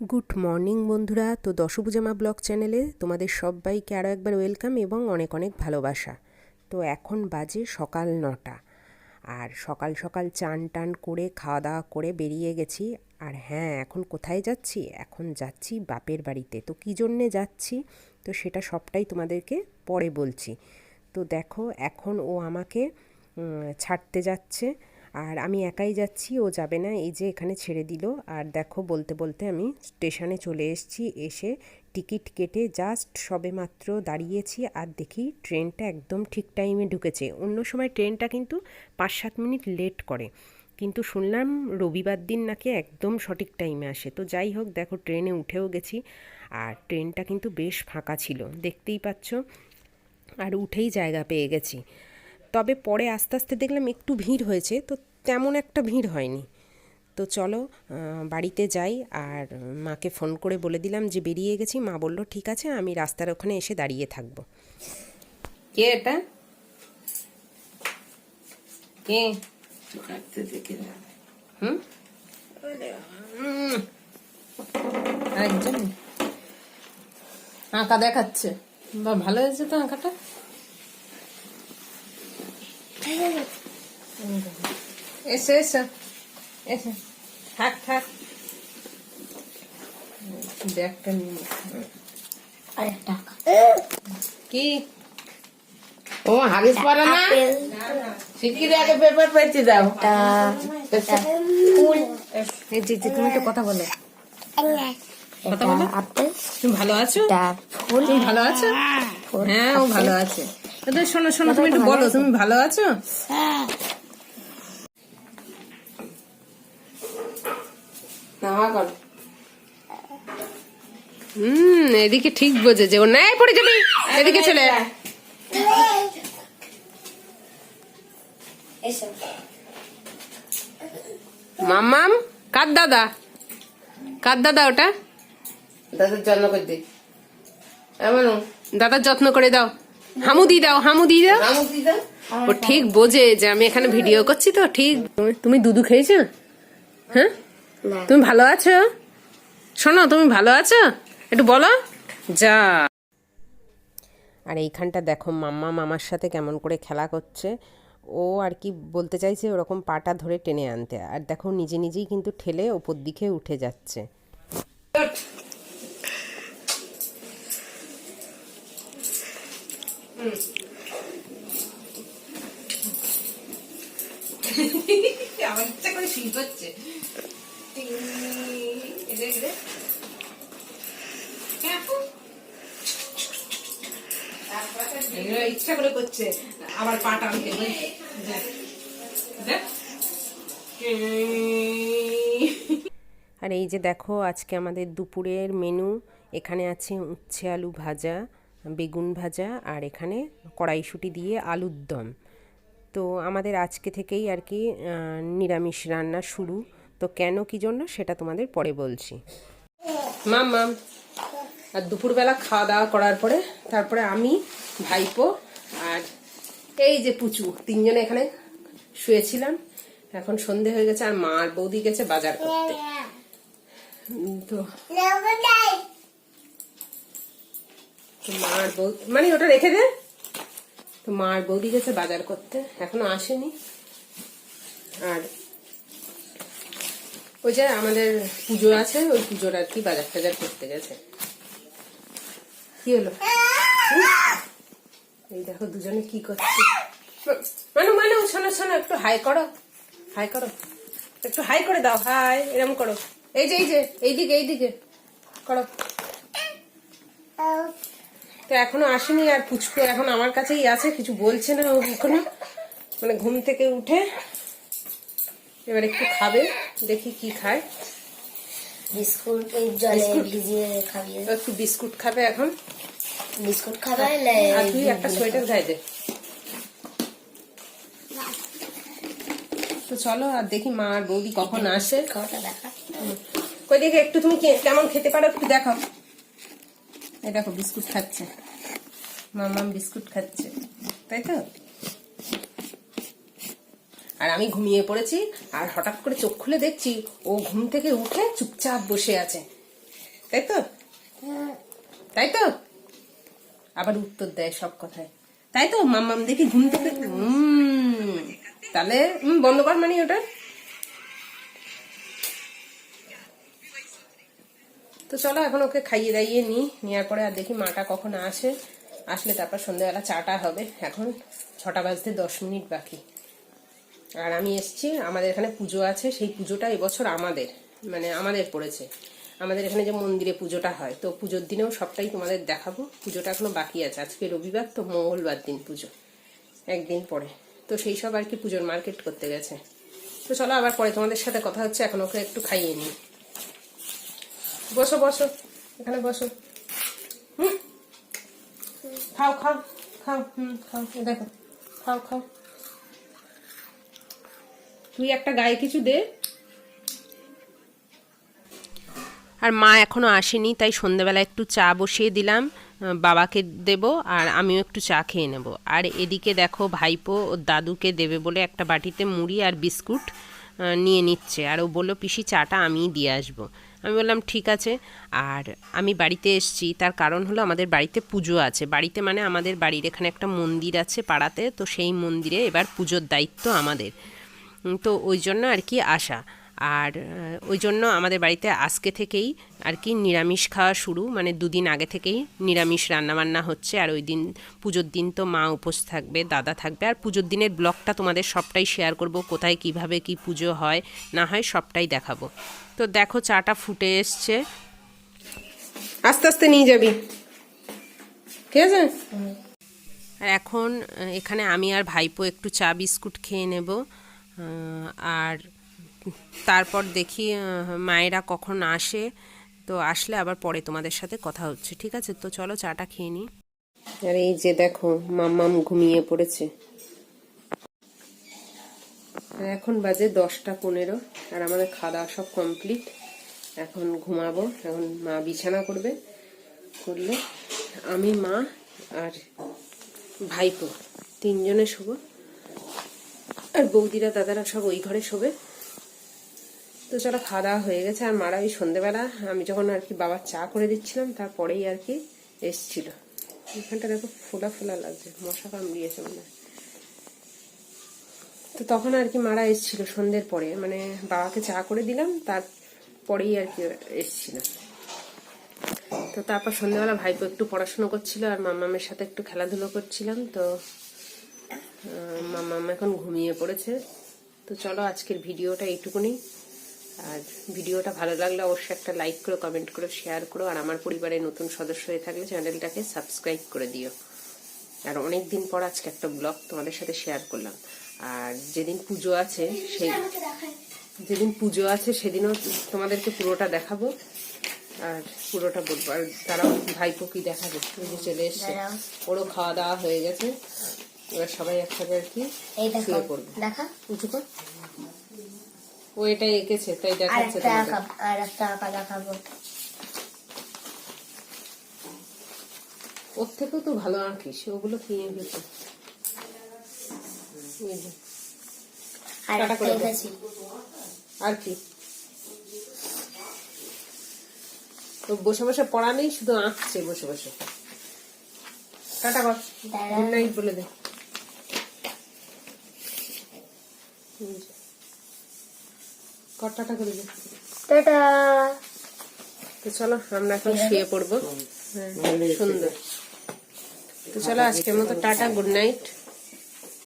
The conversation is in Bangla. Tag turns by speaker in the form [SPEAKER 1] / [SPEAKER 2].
[SPEAKER 1] গুড মর্নিং বন্ধুরা, তো দশভুজামা ব্লগ চ্যানেলে তোমাদের সবাইকে আরও একবার ওয়েলকাম এবং অনেক অনেক ভালোবাসা। তো এখন বাজে সকাল নটা, আর সকাল সকাল চান টান করে, খাওয়া দাওয়া করে বেরিয়ে গেছি। আর হ্যাঁ এখন কোথায় যাচ্ছি? এখন যাচ্ছি বাপের বাড়িতে। তো কী জন্যে যাচ্ছি? তো সেটা সবটাই তোমাদেরকে পরে বলছি। তো দেখো, এখন ও আমাকে ছাড়তে যাচ্ছে। আর আমি একাই যাচ্ছি, ও যাবে না। এই যে এখানে ছেড়ে দিল। আর দেখো, বলতে বলতে আমি স্টেশনে চলে এসেছি। এসে টিকিট কেটে জাস্ট সবে মাত্র দাঁড়িয়েছি। আর দেখি ট্রেনটা একদম ঠিক টাইমে ঢুকেছে। অন্য সময় ট্রেনটা কিন্তু পাঁচ সাত মিনিট লেট করে। কিন্তু শুনলাম রবিবার দিন নাকি একদম সঠিক টাইমে আসে। তো যাই হোক, দেখো ট্রেনে উঠেও গেছি। আর ট্রেনটা কিন্তু বেশ ফাঁকা ছিল। দেখতেই পাচ্ছ। আর উঠেই জায়গা পেয়ে গেছি। তবে পরে আস্তে আস্তে দেখলাম একটু ভিড় হয়েছে, তো তেমন একটা ভিড় হয়নি। তো চলো বাড়িতে যাই আর মাকে ফোন করে বলে দিলাম যে বেরিয়ে গেছি। মা বলল, ঠিক আছে, আমি রাস্তার ওখানে এসে দাঁড়িয়ে থাকব। কে এটা? কে? হুম। আরেকজন আঁকা দেখাচ্ছে। বা ভালো হয়েছে তো আঁকাটা। এসো এসো এসো থাক থাক ব্যাগটা নিয়ে নে।
[SPEAKER 2] আরে টাকা
[SPEAKER 1] কি
[SPEAKER 3] ও হাগিস পারে না শিগগিরি আগে পেপার পেয়েছি দাও
[SPEAKER 1] এই যে যে তুমি তো কথা বলো কথা বলো তুমি ভালো আছো
[SPEAKER 2] ফুল
[SPEAKER 1] ভালো আছো হ্যাঁ ও ভালো আছে তো শোনো শোনো তুমি একটু বলো তুমি ভালো আছো?
[SPEAKER 3] কর।
[SPEAKER 1] হুম এদিকে ঠিক বোঝেছে। ও নাই পড়ে যাবি। এদিকে চলে।
[SPEAKER 2] এসো।
[SPEAKER 1] কার দাদা? কার দাদা ওটা?
[SPEAKER 3] দাদার জন্য করে দিই
[SPEAKER 1] দাদার যত্ন করে দাও। হামু দিয়ে দাও হামু দিয়ে দাও। ও ঠিক বোঝে যে আমি এখানে ভিডিও করছি তো ঠিক। তুমি দুধু খেয়েছো? হ্যাঁ? তুমি ভালো আছো? শোনো তুমি ভালো আছো? একটু বলো। যা। আর এইখানটা দেখো মাম্মা মামার সাথে কেমন করে খেলা করছে। ও আর কি বলতে চাইছে ওরকম পাটা ধরে টেনে আনতে। আর দেখো নিজে নিজেই কিন্তু ঠেলে ওপর দিকে উঠে যাচ্ছে। আমার ইচ্ছা করে শুই করছে ইচ্ছা করে করছে। আবার পাটা উঠে আর এই যে দেখো আজকে আমাদের দুপুরের মেনু। এখানে আছে উচ্ছে আলু ভাজা। বেগুন ভাজা আর এখানে কড়াইশুঁটি দিয়ে আলুর দম। তো আমাদের আজকে থেকেই আর কি নিরামিষ রান্না শুরু। তো কেন কি জন্য সেটা তোমাদের পরে বলছি। মাম মাম, আর দুপুরবেলা খাওয়া দাওয়া করার পরে তারপরে আমি, ভাইপো আর এই যে পুচু, তিনজনে এখানে শুয়েছিলাম। এখন সন্ধে হয়ে গেছে আর মা আর বৌদি গেছে বাজার করতে। তো তো মা আর বৌদি মানে ওটা রেখে দে। তো মার বৌদি গেছে বাজার করতে, এখনও আসেনি। আর ওই যে আমাদের পুজো আছে, ওই পুজোর আর কি বাজার টাজার করতে গেছে। কি হলো? এই দেখো দুজনে কি করছে। মানু মানু, শোনো শোনো, একটু হাই করো। হাই করো। একটু হাই করে দাও, হাই, এরম করো। এই যে এই যে, এইদিকে এইদিকে করো। তো এখনও আসেনি আর পুচকু এখন আমার কাছেই আছে কিছু বলছে না ও এখনও। মানে ঘুম থেকে উঠে এবার একটু খাবে দেখি কি খায়।
[SPEAKER 2] বিস্কুট জলে? ভিজিয়ে খাবিয়ে
[SPEAKER 1] একটু বিস্কুট খাবে এখন।
[SPEAKER 2] বিস্কুট খাবে
[SPEAKER 1] আর তুই একটা সোয়েটার গায়ে দে। তো চলো আর দেখি মা আর বৌদি কখন আসে।
[SPEAKER 2] খাওয়াটা দেখা?
[SPEAKER 1] কই দেখে একটু তুমি কেমন খেতে পারো একটু দেখো এই দেখো, বিস্কুট খাচ্ছে। মামাম বিস্কুট খাচ্ছে, তাই তো? আর আমি ঘুমিয়ে পড়েছি, আর হঠাৎ করে চোখ খুলে দেখছি, ও ঘুম থেকে উঠে চুপচাপ বসে আছে। তাই তো? তাই তো? আবার উত্তর দেয় সব কথায়। তাই তো? মাম্মাম দেখি ঘুম থেকে তাহলে বন্ধ কর মানে ওটা। তো চলো এখন ওকে খাইয়ে দাইয়ে নিই। নেওয়ার পরে আর দেখি মাটা কখন আসে। আসলে তারপর সন্ধ্যাবেলা চাটা হবে। এখন ছটা বাজতে দশ মিনিট বাকি। আর আমি এসছি, আমাদের এখানে পুজো আছে। সেই পুজোটা এবছর আমাদের মানে আমাদের পড়েছে। আমাদের এখানে যে মন্দিরে পুজোটা হয়, তো পুজোর দিনেও সবটাই তোমাদের দেখাবো। পুজোটা এখনও বাকি আছে। আজকে রবিবার, তো মঙ্গলবার দিন পুজো, একদিন পরে। তো সেই সব আর কি পুজোর মার্কেট করতে গেছে। তো চলো আবার পরে তোমাদের সাথে কথা হচ্ছে। এখন ওকে একটু খাইয়ে নিই। বসো বসো। এখানে বসো। খাও খাও খাও, হুম, খাও। দেখো। খাও খাও। তুই একটা গায়ে কিছু দে। আর মা এখনও আসেনি, তাই সন্ধেবেলা একটু চা বসিয়ে দিলাম। বাবাকে দেব আর আমিও একটু চা খেয়ে নেব। আর এদিকে দেখো ভাইপো ওর দাদুকে দেবে বলে একটা বাটিতে মুড়ি আর বিস্কুট নিয়ে নিচ্ছে। আর ও বলল, পিসি, চাটা আমিই দিয়ে আসব। আমি বললাম, ঠিক আছে। আর আমি বাড়িতে এসেছি। তার কারণ হলো আমাদের বাড়িতে পুজো আছে। বাড়িতে মানে আমাদের বাড়ির এখানে একটা মন্দির আছে পাড়াতে। তো সেই মন্দিরে এবার পুজোর দায়িত্ব আমাদের। তো ওই জন্য আর কি আসা আর ওই জন্য আমাদের বাড়িতে আজকে থেকেই আর কি নিরামিষ খাওয়া শুরু। মানে দুদিন আগে থেকেই নিরামিষ রান্নাবান্না হচ্ছে। আর ওই দিন পুজোর দিন তো মা উপোস থাকবে দাদা থাকবে। আর পুজোর দিনের ব্লগটা তোমাদের সবটাই শেয়ার করব কোথায় কীভাবে কি পুজো হয় না হয় সবটাই দেখাবো। তো দেখো চাটা ফুটে এসছে। আস্তে আস্তে নিয়ে যাবি। ঠিক আছে? আর এখন এখানে আমি আর ভাইপো একটু চা বিস্কুট খেয়ে নেব। আর তারপর দেখি মায়েরা কখন আসে, তো আসলে আবার পরে তোমাদের সাথে কথা হচ্ছে, ঠিক আছে? তো চলো চাটা খেয়ে নিই। আর এই যে দেখো, মাম্মাম ঘুমিয়ে পড়েছে। এখন বাজে দশটা পনেরো, আর আমাদের খাওয়া দাওয়া সব কমপ্লিট। এখন ঘুমাবো, এখন মা বিছানা করবে, করলে আমি, মা আর ভাইপো, তিনজনে শোবো। আর বৌদিরা, দাদারা সব ওই ঘরে শোবে। তো চলো খাওয়া দাওয়া হয়ে গেছে, আর মারা ওই সন্ধেবেলা। আমি যখন আর কি বাবার চা করে দিচ্ছিলাম, তারপরেই আর কি এসছিল। এখানটা দেখো ফোলা ফোলা লাগছে, মশা কামড়িয়েছে মনে তো তখন আর কি মারা এসছিল সন্ধ্যের পরে মানে বাবাকে চা করে দিলাম, তারপরেই আর কি এসছিল। তো তারপর সন্ধ্যাবেলা ভাইপো একটু পড়াশুনো করছিল, আর মামামের সাথে একটু খেলাধুলো করছিলাম, তো মামাম এখন ঘুমিয়ে পড়েছে। তো চলো আজকের ভিডিওটা এইটুকুনি। আর ভিডিওটা ভালো লাগলে অবশ্যই একটা লাইক করো কমেন্ট করো শেয়ার করো আর আমার পরিবারের নতুন সদস্য হয়ে থাকলে চ্যানেলটাকে সাবস্ক্রাইব করে দিও। আর অনেক দিন পর আজকে একটা ব্লগ তোমাদের সাথে শেয়ার করলাম। আর যেদিন পুজো আছে সেই যেদিন পুজো আছে সেদিনও তোমাদেরকে পুরোটা দেখাবো। আর পুরোটা বলব। আর তারাও ভাইপো কি দেখাবে? যে চলে এসছে। ওরও খাওয়া দাওয়া হয়ে গেছে। এবার সবাই একসাথে আর কি
[SPEAKER 2] দেখা।
[SPEAKER 1] উঁচু কর। ও এটা এঁকেছে তাই দেখাচ্ছে
[SPEAKER 2] আর একটা আঁকা দেখাবো।
[SPEAKER 1] ওর থেকেও তো ভালো আঁকিস ওগুলো কি এঁকেছে।
[SPEAKER 2] আর
[SPEAKER 1] কি? তো বসে বসে পড়া নেই শুধু আঁকছে বসে বসে। টাটা কর। গুড নাইট বলে দে। কর টাটা করে দে।
[SPEAKER 2] টাটা।
[SPEAKER 1] তো চলো আমরা এখন শুয়ে পড়ব। হ্যাঁ সুন্দর। তো চলো আজকের মতো টাটা গুড নাইট।